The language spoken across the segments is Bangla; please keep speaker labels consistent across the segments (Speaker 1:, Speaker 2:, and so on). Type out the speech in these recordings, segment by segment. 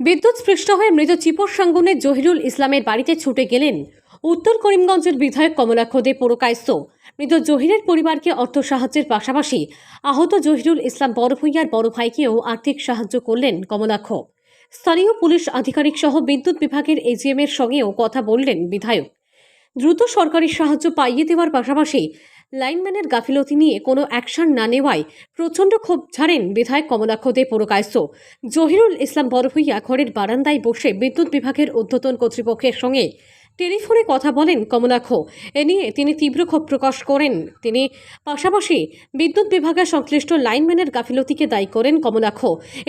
Speaker 1: বিদ্যুৎ স্পৃষ্ট হয়ে মৃত চিপর সাঙ্গুনের জহিরুল ইসলামের বাড়িতে ছুটে গেলেন উত্তর করিমগঞ্জের বিধায়ক কমলাক্ষ দে পুরকায়স্থ মৃত জহিরের পরিবারকে অর্থ সাহায্যের পাশাপাশি আহত জহিরুল ইসলাম বড় ভূঁইয়ার বড় ভাইকেও আর্থিক সাহায্য করলেন কমলাক্ষ স্থানীয় পুলিশ আধিকারিক সহ বিদ্যুৎ বিভাগের এজিএম এর সঙ্গেও কথা বললেন বিধায়ক। দ্রুত সরকারি সাহায্য পাইয়ে দেওয়ার পাশাপাশি লাইনম্যানের গাফিলতি নিয়ে কোনো অ্যাকশন না নেওয়ায় প্রচণ্ড ক্ষোভ ছাড়েন বিধায়ক কমলাক্ষ দে পুরকায়স্থ। জহিরুল ইসলাম বড়ভূইয়া ঘরের বারান্দায় বসে বিদ্যুৎ বিভাগের ঊর্ধ্বতন কর্তৃপক্ষের সঙ্গে টেলিফোনে কথা বলেন কমলাক্ষ এ নিয়ে তিনি তীব্র ক্ষোভ প্রকাশ করেন। তিনি পাশাপাশি বিদ্যুৎ বিভাগের সংশ্লিষ্ট লাইনম্যানের গাফিলতিকে দায়ী করেন কমলাক্ষ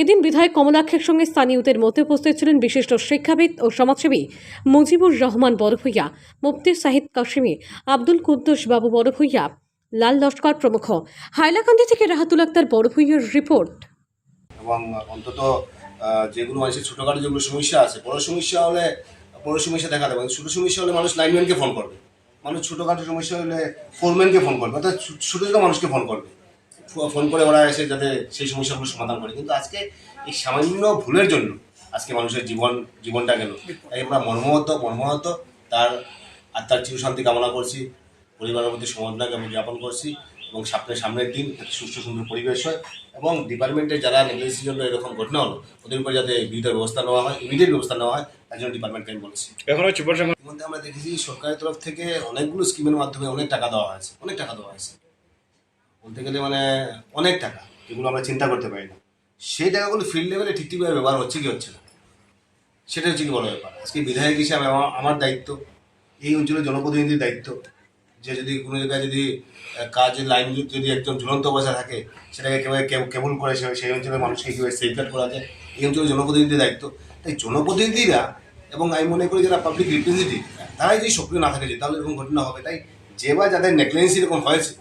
Speaker 1: এদিন বিধায়ক কমলাক্ষের সঙ্গে স্থানীয়দের মধ্যে উপস্থিত ছিলেন বিশিষ্ট শিক্ষাবিদ ও সমাজসেবী মুজিবুর রহমান বড়ভূইয়া, মুফতি সাহিদ কাশিমি আব্দুল কুদ্দুস বাবু বড়ভূইয়া, লাল লস্কর প্রমুখ। হাইলাকান্দি থেকে রাহাতুল আক্তার বড়ভূইয়ার রিপোর্ট।
Speaker 2: এবং অন্তত যেগুলো মানুষের ছোটোখাটো যেগুলো সমস্যা আছে, বড় সমস্যা হলে বড় সমস্যা দেখা দেবে। ছোটো সমস্যা হলে মানুষ লাইনম্যানকে ফোন করবে। মানুষ ছোটোখাটো সমস্যা হলে ফোরম্যানকে ফোন করবে। অর্থাৎ ছোটো ছোটো মানুষকে ফোন করবে। ফোন করে ওরা এসে যাতে সেই সমস্যাগুলো সমাধান করে। কিন্তু আজকে এই সামান্য ভুলের জন্য আজকে মানুষের জীবন, জীবনটা গেল। তাই আমরা মর্মহত মর্মহত, তার আত্মার চিরশান্তি কামনা করছি। পরিবারের মধ্যে সমন্বয় আমি জ্ঞাপন করছি। এবং সামনের সামনের দিন যাতে সুস্থ সুন্দর পরিবেশ হয় এবং ডিপার্টমেন্টে যারা নেগলেন্সির জন্য এরকম ঘটনা হলো ওদের উপর যাতে বিহিত ব্যবস্থা নেওয়া হয় ইমিডিয়েট ব্যবস্থা নেওয়া হয় তার জন্য ডিপার্টমেন্টকে আমি বলেছি।
Speaker 3: এখন
Speaker 2: মধ্যে আমরা দেখেছি সরকারের তরফ থেকে অনেকগুলো স্কিমের মাধ্যমে অনেক টাকা দেওয়া হয়েছে অনেক টাকা দেওয়া হয়েছে। বলতে গেলে মানে অনেক টাকা যেগুলো আমরা চিন্তা করতে পারি না। সেই টাকাগুলো ফিল্ড লেভেলে ঠিক ঠিকভাবে ব্যবহার হচ্ছে কি হচ্ছে না? সেটা হচ্ছে কি বড় ব্যাপার। আজকে বিধায়ক হিসাবে আমার আমার দায়িত্ব এই অঞ্চলের জনপ্রতিনিধির দায়িত্ব। যে যদি কোনো জায়গায় যদি কাজের লাইন যদি একজন ঝুলন্ত অবস্থা থাকে সেটাকে কীভাবে কেবল করে সেই অঞ্চলের মানুষকে কীভাবে সেফগার্ড করা যায়? এই অঞ্চলের জনপ্রতিনিধির দায়িত্ব। তাই জনপ্রতিনিধিরা এবং আমি মনে করি যারা পাবলিক রিপ্রেজেন্টেটিভ তারাই যদি সক্রিয় না থাকে যে তাহলে এরকম ঘটনা হবে। তাই যে বা যাদের নেগলেন্সি এরকম হয়েছে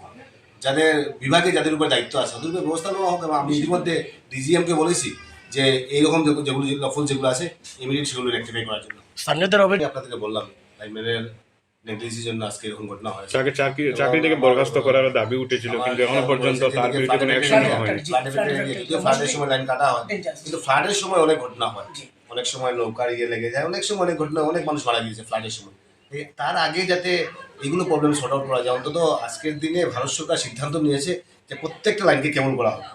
Speaker 2: যাদের বিভাগে যাদের উপর দায়িত্ব আছে ওদের উপর ব্যবস্থা নেওয়া হবে এবং আমি ইতিমধ্যে ডিজিএমকে বলেছি যে এইরকম যেগুলো যেগুলো লফল যেগুলো আছে ইমিডিয়েট সেগুলো রেক্টিফাই করার জন্য।
Speaker 3: স্থানীয়দের
Speaker 2: আপনাদেরকে বললাম লাইনম্যানের নেগলেন্সির জন্য আজকে এরকম ঘটনা হয়েছে
Speaker 3: তাকে চাকরি চাকরি থেকে বরখাস্ত করার দাবি উঠেছিল কিন্তু এখনও পর্যন্ত তার বিরুদ্ধে কোনো অ্যাকশন নেওয়া হয়নি।
Speaker 2: ফ্লাডের সময় লাইন কাটা হয়। কিন্তু ফ্লাডের সময় অনেক ঘটনা হয়। অনেক সময় নৌকার ইয়ে লেগে যায়। অনেক সময় অনেক ঘটনা অনেক মানুষ মারা গিয়েছে ফ্লাডের সময়। তার আগে যাতে এগুলো প্রবলেম সর্ট আউট করা যায় অন্তত আজকের দিনে ভারত সরকার সিদ্ধান্ত নিয়েছে যে প্রত্যেকটা লাইনকে কেমন করা হবে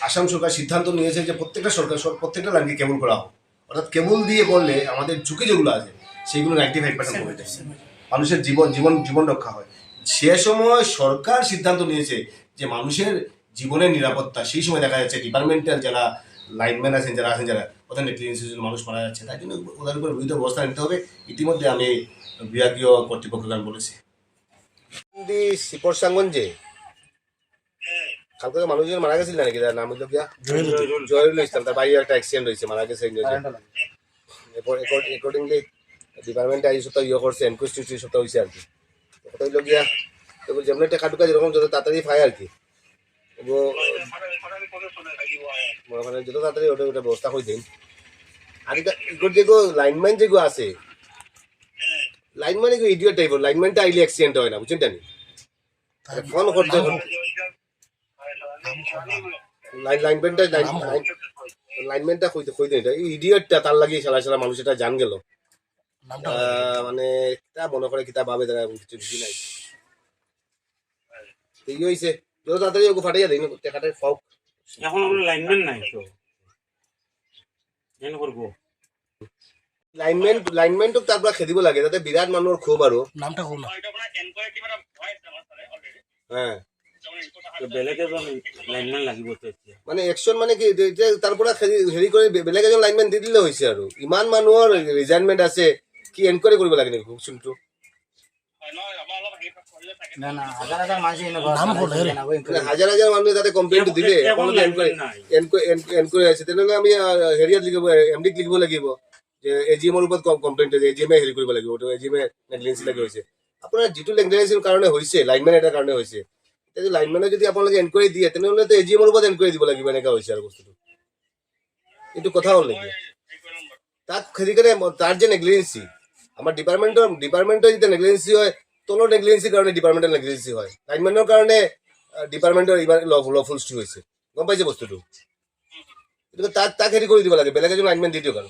Speaker 2: আসাম সরকার সিদ্ধান্ত নিয়েছে যে প্রত্যেকটা সরকার প্রত্যেকটা লাইনকে কেবল করা হবে অর্থাৎ কেবল দিয়ে করলে আমাদের ঝুঁকি যেগুলো আছে সেগুলো নাইনটি ফাইভ পার্সেন্ট কমে যায় মানুষের জীবন জীবন জীবন রক্ষা হয়। সে সময় সরকার সিদ্ধান্ত নিয়েছে যে মানুষের জীবনের নিরাপত্তা সেই সময় দেখা যাচ্ছে ডিপার্টমেন্টাল যারা লাইনম্যান আছেন যারা আছেন যারা ওদের জন্য মানুষ মারা যাচ্ছে। তাই জন্য ওদের উপর বিরুদ্ধে ব্যবস্থা নিতে হবে। ইতিমধ্যে আমি বিভাগীয় কর্তৃপক্ষকে আমি বলেছি। শিপর কালকে মানুষজন মারা গেছিল নাকি? তার নাম জহিরুল। ইসলাম। তার বাইরে একটা অ্যাক্সিডেন্ট হয়েছে মারা গেছে অ্যাকর্ডিংলি ডিপার্টমেন্টে এই সপ্তাহ ইয়ে করছে এনকোয়েস্ট এই সপ্তাহ হয়েছে আর কি। কথা হইল গিয়া তো যেমন টাকা যেরকম, যত তাড়াতাড়ি পায় আর কি। ও মনে যত তাড়াতাড়ি ওটা ওটা ব্যবস্থা করে দিন। আর লাইনম্যান আছে লাইনম্যান টাইপের লাইনম্যানটা আইলে অ্যাক্সিডেন্ট হয় না, বুঝছেন টানি ফোন করতে লাইন লাইনম্যানটা লাইনম্যানটা কইতে কইতে এটা? ইডিয়টটা তার লাগি সারা সারা মানুষ এটা জান গেল। মানে কিতা মনে করে কিতা ভাবে তারা কিছু বুঝি নাই। ই হইছে। যত তাড়াতাড়ি ওকে ফাটাইয়া দিন টাকাটা ফাউক
Speaker 4: এখন আমরা লাইনম্যান নাই তো। কেন করব।
Speaker 2: লাইনম্যান লাইনম্যানটোক তাৰ পৰা খেদিব লাগে যাতে বিৰাট মানুহৰ ক্ষোভ আৰু।
Speaker 5: নামটা কোন
Speaker 2: হ্যাঁ।
Speaker 4: তো বেলেগ এজন লাগিব তো
Speaker 2: মানে একশ্যন মানে কি এতিয়া- এতিয়া তাৰ পৰা হেৰি কৰি বেলেগ এজন লাইনমেন দি দিলে হৈছে আৰু। ইমান মানুহৰ ৰিজাইনমেণ্ট আছে। কি এনকুৱাৰী কৰিব লাগে নেকি। মানে হাজাৰ হাজাৰ মানুহে তাতে কমপ্লেইনটো দিলে এনকুৱাৰী আছে। তেনেহ'লে আমি হেৰিয়াত লিখিব এম ডিক লিখিব লাগিব যে এ জি এমৰ ওপৰত কমপ্লেইন এ জি এমে হেৰি কৰিব লাগিব এ জি এমে লাগি হৈছে। আপোনাৰ যিটো নেগলেঞ্চিৰ কাৰণে হৈছে লাইনমেন এটাৰ কাৰণে হৈছে যদি লাইনমেনে যদি আপোনালোকে এনকুৱাৰী দিয়ে তেনেহ'লেতো এ জি এমৰ ওপৰত এনকুৱাৰী দিব লাগিব এনেকুৱা হৈছে আৰু বস্তুটো। এইটো কথা হ'ল নেকি? তাক খেদি কেনে তাৰ যে নেগলিজেঞ্চি আমাৰ ডিপাৰ্টমেণ্টৰ ডিপাৰ্টমেণ্টৰ যেতিয়া নেগলিজেঞ্চি হয়, তলৰ নেগলিজেঞ্চিৰ কাৰণে ডিপাৰ্টমেণ্টৰ নেগলিজেঞ্চি হয়। লাইনমেনৰ কাৰণে ডিপাৰ্টমেণ্টৰ ইমান লফুলষ্টি হৈছে। গম পাইছে বস্তুটো? এটাকে তাক তাক হেৰি কৰি দিব লাগে, বেলেগ এজন লাইনমেন দি দিয়ক কেন